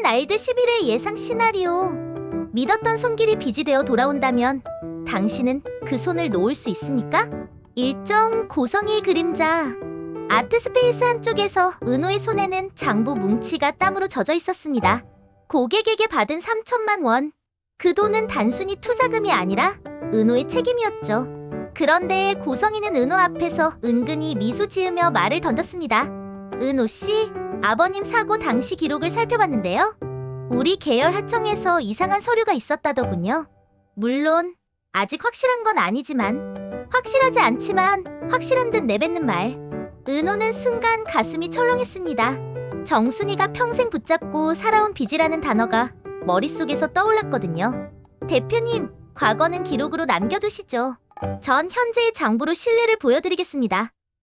지난 나일드 11회 예상 시나리오. 믿었던 손길이 빚이 되어 돌아온다면 당신은 그 손을 놓을 수 있습니까? 일정 고성의 그림자. 아트 스페이스 한쪽에서 은호의 손에는 장부 뭉치가 땀으로 젖어 있었습니다. 고객에게 받은 3천만 원. 그 돈은 단순히 투자금이 아니라 은호의 책임이었죠. 그런데 고성이는 은호 앞에서 은근히 미소 지으며 말을 던졌습니다. 은호 씨, 아버님 사고 당시 기록을 살펴봤는데요. 우리 계열 하청에서 이상한 서류가 있었다더군요. 물론 아직 확실한 건 아니지만 확실하지 않지만 확실한 듯 내뱉는 말. 은호는 순간 가슴이 철렁했습니다. 정순이가 평생 붙잡고 살아온 빚이라는 단어가 머릿속에서 떠올랐거든요. 대표님, 과거는 기록으로 남겨두시죠. 전 현재의 장부로 신뢰를 보여드리겠습니다.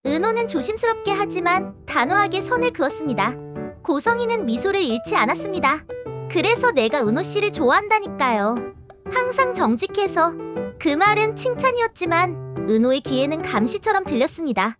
은호는 조심스럽게 하지만 단호하게 선을 그었습니다. 고성이는 미소를 잃지 않았습니다. 그래서 내가 은호 씨를 좋아한다니까요. 항상 정직해서 그 말은 칭찬이었지만 은호의 귀에는 감시처럼 들렸습니다.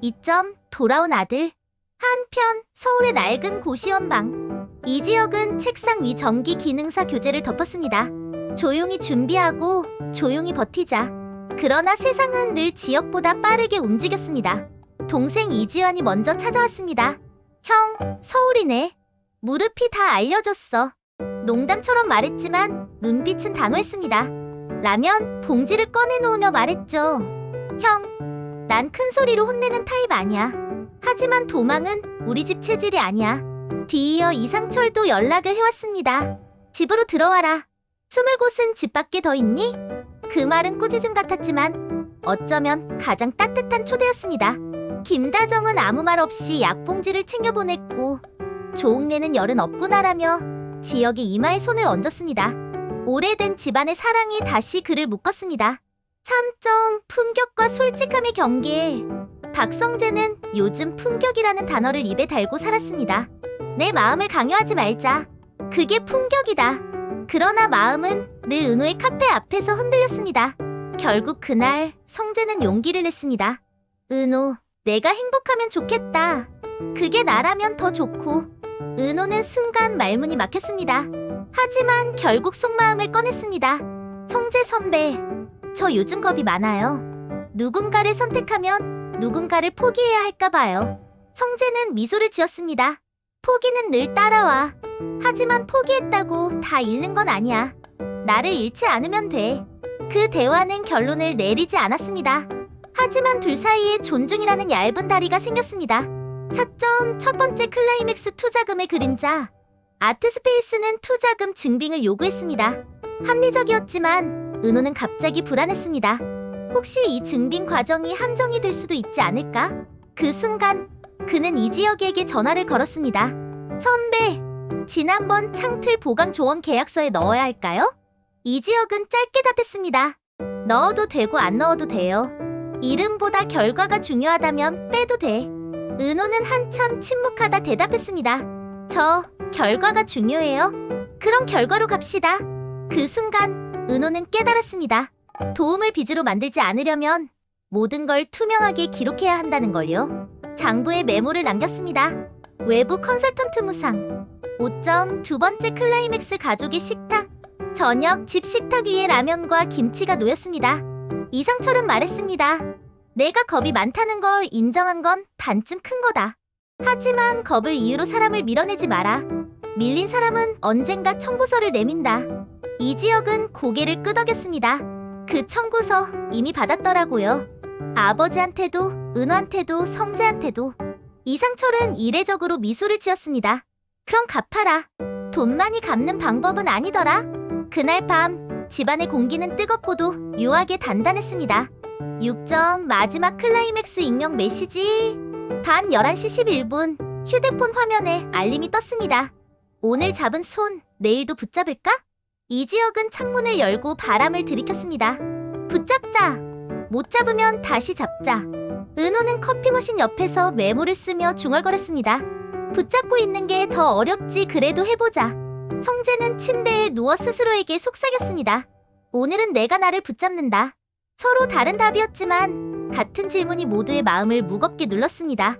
이 점 돌아온 아들. 한편 서울의 낡은 고시원방. 이 지역은 책상 위 전기 기능사 교재를 덮었습니다. 조용히 준비하고 조용히 버티자. 그러나 세상은 늘 지역보다 빠르게 움직였습니다. 동생 이지환이 먼저 찾아왔습니다. 형, 서울이네. 무릎이 다 알려줬어. 농담처럼 말했지만 눈빛은 단호했습니다. 라면 봉지를 꺼내놓으며 말했죠. 형, 난 큰 소리로 혼내는 타입 아니야. 하지만 도망은 우리 집 체질이 아니야. 뒤이어 이상철도 연락을 해왔습니다. 집으로 들어와라. 숨을 곳은 집 밖에 더 있니? 그 말은 꾸짖음 같았지만 어쩌면 가장 따뜻한 초대였습니다. 김다정은 아무 말 없이 약봉지를 챙겨보냈고 조옥래는 열은 없구나라며 지역의 이마에 손을 얹었습니다. 오래된 집안의 사랑이 다시 그를 묶었습니다. 3점 품격과 솔직함의 경계. 박성재는 요즘 품격이라는 단어를 입에 달고 살았습니다. 내 마음을 강요하지 말자. 그게 품격이다. 그러나 마음은 늘 은호의 카페 앞에서 흔들렸습니다. 결국 그날 성재는 용기를 냈습니다. 은호, 내가 행복하면 좋겠다. 그게 나라면 더 좋고. 은호는 순간 말문이 막혔습니다. 하지만 결국 속마음을 꺼냈습니다. 성재 선배, 저 요즘 겁이 많아요. 누군가를 선택하면 누군가를 포기해야 할까 봐요. 성재는 미소를 지었습니다. 포기는 늘 따라와. 하지만 포기했다고 다 잃는 건 아니야. 나를 잃지 않으면 돼. 그 대화는 결론을 내리지 않았습니다. 하지만 둘 사이에 존중이라는 얇은 다리가 생겼습니다. 차점 첫 번째 클라이맥스 투자금의 그림자. 아트스페이스는 투자금 증빙을 요구했습니다. 합리적이었지만 은호는 갑자기 불안했습니다. 혹시 이 증빙 과정이 함정이 될 수도 있지 않을까? 그 순간 그는 이지혁에게 전화를 걸었습니다. 선배, 지난번 창틀 보강 조언 계약서에 넣어야 할까요? 이지혁은 짧게 답했습니다. 넣어도 되고 안 넣어도 돼요. 이름보다 결과가 중요하다면 빼도 돼. 은호는 한참 침묵하다 대답했습니다. 저 결과가 중요해요. 그럼 결과로 갑시다. 그 순간 은호는 깨달았습니다. 도움을 빚으로 만들지 않으려면 모든 걸 투명하게 기록해야 한다는 걸요. 장부에 메모를 남겼습니다. 외부 컨설턴트 무상. 5점 두 번째 클라이맥스 가족의 식탁. 저녁 집 식탁 위에 라면과 김치가 놓였습니다. 이상철은 말했습니다. 내가 겁이 많다는 걸 인정한 건 반쯤 큰 거다. 하지만 겁을 이유로 사람을 밀어내지 마라. 밀린 사람은 언젠가 청구서를 내민다. 이 지역은 고개를 끄덕였습니다. 그 청구서 이미 받았더라고요. 아버지한테도, 은호한테도, 성재한테도. 이상철은 이례적으로 미소를 지었습니다. 그럼 갚아라. 돈 많이 갚는 방법은 아니더라. 그날 밤 집안의 공기는 뜨겁고도 묘하게 단단했습니다. 6점 마지막 클라이맥스 익명 메시지. 밤 11시 11분 휴대폰 화면에 알림이 떴습니다. 오늘 잡은 손 내일도 붙잡을까? 이 지역은 창문을 열고 바람을 들이켰습니다. 붙잡자. 못 잡으면 다시 잡자. 은호는 커피 머신 옆에서 메모를 쓰며 중얼거렸습니다. 붙잡고 있는 게 더 어렵지 그래도 해보자. 성재는 침대에 누워 스스로에게 속삭였습니다. 오늘은 내가 나를 붙잡는다. 서로 다른 답이었지만 같은 질문이 모두의 마음을 무겁게 눌렀습니다.